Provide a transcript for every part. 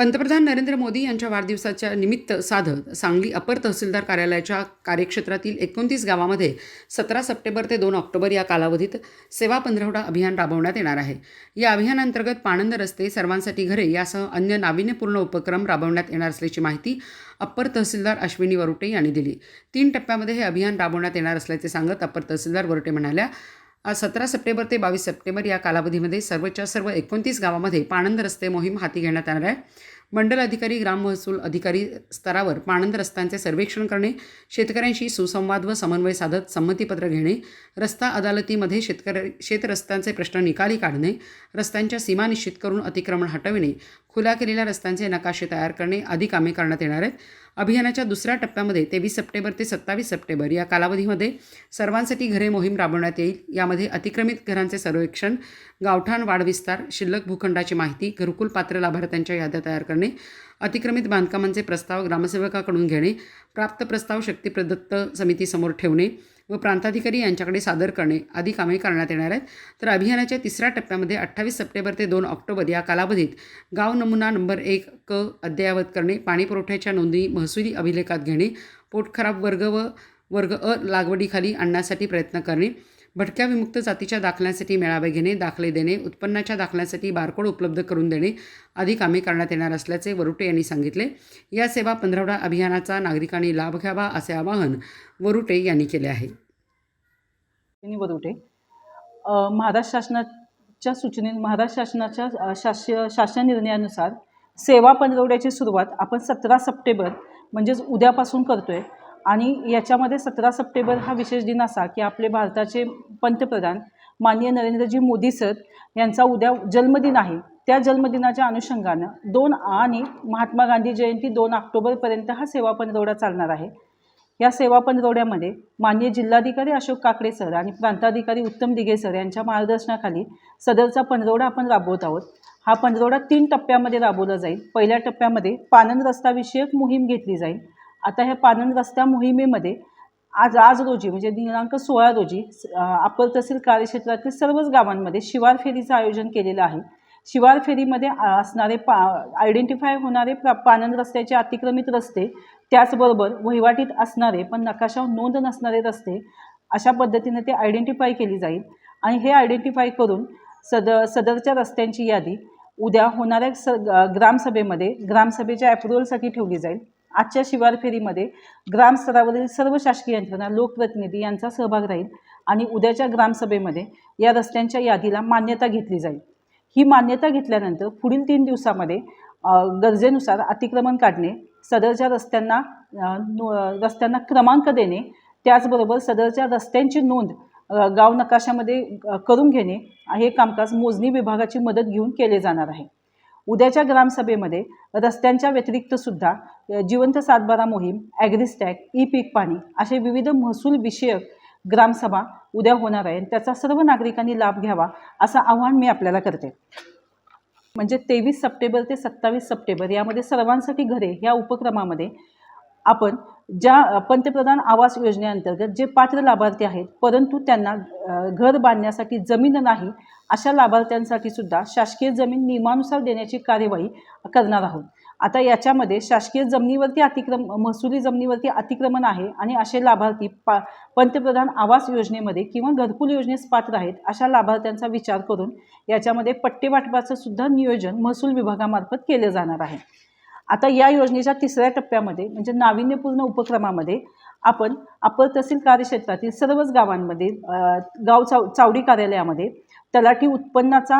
पंतप्रधान नरेंद्र मोदी यांच्या वाढदिवसाच्या निमित्त साधत सांगली अपर तहसीलदार कार्यालयाच्या कार्यक्षेत्रातील एकोणतीस गावामध्ये सतरा सप्टेंबर ते दोन ऑक्टोबर या कालावधीत सेवा पंधरवडा अभियान राबवण्यात येणार आहे. या अभियानांतर्गत पाणंद रस्ते सर्वांसाठी घरे यासह अन्य नाविन्यपूर्ण उपक्रम राबवण्यात येणार असल्याची माहिती अप्पर तहसीलदार अश्विनी वरुटे यांनी दिली. तीन टप्प्यामध्ये हे अभियान राबवण्यात येणार असल्याचे सांगत अप्पर तहसीलदार वरुटे म्हणाल्या सतरा सप्टेंबर ते बावीस सप्टेंबर या कालावधीमध्ये सर्वच्या सर्व एकोणतीस गावामध्ये पाणंद रस्ते मोहीम हाती घेण्यात येणार आहे. मंडल अधिकारी ग्राम महसूल अधिकारी स्तरावर पाणंद रस्त्यांचे सर्वेक्षण करणे शेतकऱ्यांशी सुसंवाद व समन्वय साधत संमतीपत्र घेणे रस्ता अदालतीमध्ये शेतकरी शेतरस्त्यांचे प्रश्न निकाली काढणे रस्त्यांच्या सीमा निश्चित करून अतिक्रमण हटविणे खुल्या केलेल्या रस्त्यांचे नकाशे तयार करणे आदी कामे करण्यात येणार आहेत. अभियानाच्या दुसऱ्या टप्प्यामध्ये तेवीस सप्टेंबर ते सत्तावीस सप्टेंबर या कालावधीमध्ये सर्वांसाठी घरे मोहीम राबवण्यात येईल. यामध्ये अतिक्रमित घरांचे सर्वेक्षण गावठाण वाढविस्तार शिल्लक भूखंडाची माहिती घरकुल पात्र लाभार्थ्यांच्या याद्या तयार करणे अतिक्रमित बांधकामांचे प्रस्ताव ग्रामसेवकाकडून घेणे प्राप्त प्रस्ताव शक्तीप्रदत्त समितीसमोर ठेवणे व प्रांताधिकारी यांच्याकडे सादर करणे आदी कामे करण्यात येणार आहेत. तर अभियानाच्या तिसऱ्या टप्प्यामध्ये अठ्ठावीस सप्टेंबर ते दोन ऑक्टोबर या कालावधीत गाव नमुना नंबर एक क अद्ययावत करणे पाणीपुरवठ्याच्या नोंदी महसुली अभिलेखात घेणे पोटखराब वर्ग व वर्ग अ लागवडीखाली आणण्यासाठी प्रयत्न करणे भटक्या विमुक्त जातीच्या दाखल्यासाठी मेळावे घेणे दाखले देणे उत्पन्नाच्या दाखल्यासाठी बारकोड उपलब्ध करून देणे आदी कामे करण्यात येणार असल्याचे वरुटे यांनी सांगितले. या सेवा पंधरवडा अभियानाचा नागरिकांनी लाभ घ्यावा असे आवाहन वरुटे यांनी केले आहे. वरुटे. महाराष्ट्र शासनाच्या सूचने महाराष्ट्र शासनाच्या शास शासन निर्णयानुसार सेवा पंधरवड्याची सुरुवात आपण सतरा सप्टेंबर म्हणजेच उद्यापासून करतो आहे आणि याच्यामध्ये सतरा सप्टेंबर हा विशेष दिन असा की आपले भारताचे पंतप्रधान माननीय नरेंद्रजी मोदी सर यांचा उद्या जन्मदिन आहे. त्या जन्मदिनाच्या अनुषंगानं दोन आणि महात्मा गांधी जयंती दोन ऑक्टोबरपर्यंत हा सेवा पंधरवडा चालणार आहे. या सेवा पंधरवड्यामध्ये माननीय जिल्हाधिकारी अशोक काकडे सर आणि प्रांताधिकारी उत्तम दिघे सर यांच्या मार्गदर्शनाखाली सदरचा पंधरवडा आपण राबवत आहोत. हा पंधरवडा तीन टप्प्यामध्ये राबवला जाईल. पहिल्या टप्प्यामध्ये पानन रस्ताविषयक मोहीम घेतली जाईल. आता ह्या पानंद रस्त्या मोहिमेमध्ये आज आज रोजी म्हणजे दिनांक सोळा रोजी अपर तहसील कार्यक्षेत्रातील सर्वच गावांमध्ये शिवार फेरीचं आयोजन केलेलं आहे. शिवार फेरीमध्ये असणारे पा आयडेंटिफाय होणारे प्रा पानंद रस्त्याचे अतिक्रमित रस्ते त्याचबरोबर वहिवाटीत असणारे पण नकाशावर नोंद नसणारे रस्ते अशा पद्धतीने ते आयडेंटिफाय केली जाईल. आणि हे आयडेंटिफाय करून सद सदरच्या रस्त्यांची यादी उद्या होणाऱ्या स ग्रामसभेमध्ये ग्रामसभेच्या अप्रुव्हलसाठी ठेवली जाईल. आजच्या शिवार फेरीमध्ये ग्रामस्तरावरील सर्व शासकीय यंत्रणा लोकप्रतिनिधी यांचा सहभाग राहील आणि उद्याच्या ग्रामसभेमध्ये या रस्त्यांच्या यादीला मान्यता घेतली जाईल. ही मान्यता घेतल्यानंतर पुढील तीन दिवसामध्ये गरजेनुसार अतिक्रमण काढणे सदरच्या रस्त्यांना नो- रस्त्यांना क्रमांक देणे त्याचबरोबर सदरच्या रस्त्यांची नोंद गाव नकाशामध्ये करून घेणे हे कामकाज मोजणी विभागाची मदत घेऊन केले जाणार आहे. उद्याच्या ग्रामसभेमध्ये रस्त्यांच्या व्यतिरिक्त सुद्धा जिवंत सातबारा मोहीम ॲग्रिस्टॅक ई पीक पाणी असे विविध महसूल विषयक ग्रामसभा उद्या होणार आहे त्याचा सर्व नागरिकांनी लाभ घ्यावा असं आव्हान मी आपल्याला करते. म्हणजे तेवीस सप्टेंबर ते सत्तावीस सप्टेंबर यामध्ये सर्वांसाठी घरे या उपक्रमामध्ये आपण ज्या पंतप्रधान आवास योजनेअंतर्गत जे पात्र लाभार्थी आहेत परंतु त्यांना घर बांधण्यासाठी जमीन नाही अशा लाभार्थ्यांसाठी सुद्धा शासकीय जमीन नियमानुसार देण्याची कार्यवाही करणार आहोत. आता याच्यामध्ये शासकीय जमिनीवरती अतिक्रम महसुली जमिनीवरती अतिक्रमण आहे आणि असे लाभार्थी पा पंतप्रधान आवास योजनेमध्ये किंवा घरकुल योजनेस पात्र आहेत अशा लाभार्थ्यांचा विचार करून याच्यामध्ये पट्टे वाटपाचं सुद्धा नियोजन महसूल विभागामार्फत केलं जाणार आहे. आता या योजनेच्या तिसऱ्या टप्प्यामध्ये म्हणजे नाविन्यपूर्ण उपक्रमामध्ये आपण अपर तहसील कार्यक्षेत्रातील सर्वच गावांमध्ये गाव चाव चावडी कार्यालयामध्ये तलाठी उत्पन्नाचा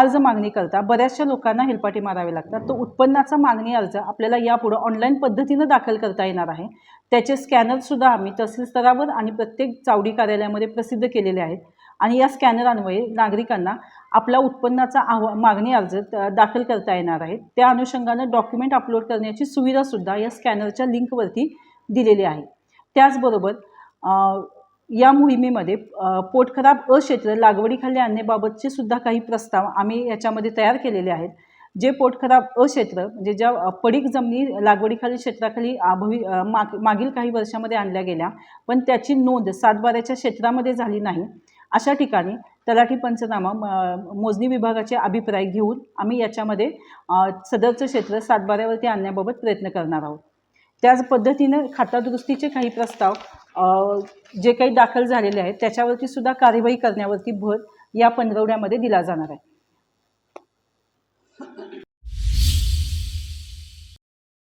अर्ज मागणी करता बऱ्याचशा लोकांना हेलपाटे मारावे लागतात. तो उत्पन्नाचा मागणी अर्ज आपल्याला यापुढं ऑनलाईन पद्धतीनं दाखल करता येणार आहे. त्याचे स्कॅनरसुद्धा आम्ही तहसील स्तरावर आणि प्रत्येक चावडी कार्यालयामध्ये प्रसिद्ध केलेले आहेत. आणि या स्कॅनरान्वये नागरिकांना आपला उत्पन्नाचा आव्हा मागणी अर्ज दाखल करता येणार आहे. त्या अनुषंगानं डॉक्युमेंट अपलोड करण्याची सुविधासुद्धा या स्कॅनरच्या लिंकवरती दिलेली आहे. त्याचबरोबर या मोहिमेमध्ये पोटखराब अक्षेत्र लागवडीखाली आणण्याबाबतचे सुद्धा काही प्रस्ताव आम्ही याच्यामध्ये तयार केलेले आहेत. जे पोटखराब अक्षेत्र म्हणजे ज्या पडीक जमिनी लागवडीखाली क्षेत्राखाली भवि माग मागील काही वर्षामध्ये आणल्या गेल्या पण त्याची नोंद सातबाऱ्याच्या क्षेत्रामध्ये झाली नाही. अशा ठिकाणी तलाठी पंचनामा म- मोजणी विभागाचे अभिप्राय घेऊन आम्ही याच्यामध्ये सदरचं क्षेत्र सातबाऱ्यावरती आणण्याबाबत प्रयत्न करणार आहोत. त्याच पद्धतीनं खातादुरुस्तीचे काही प्रस्ताव जे काही दाखल झालेले आहेत त्याच्यावरती सुद्धा कार्यवाही करण्यावरती भर या पंधरवड्यामध्ये दिला जाणार आहे.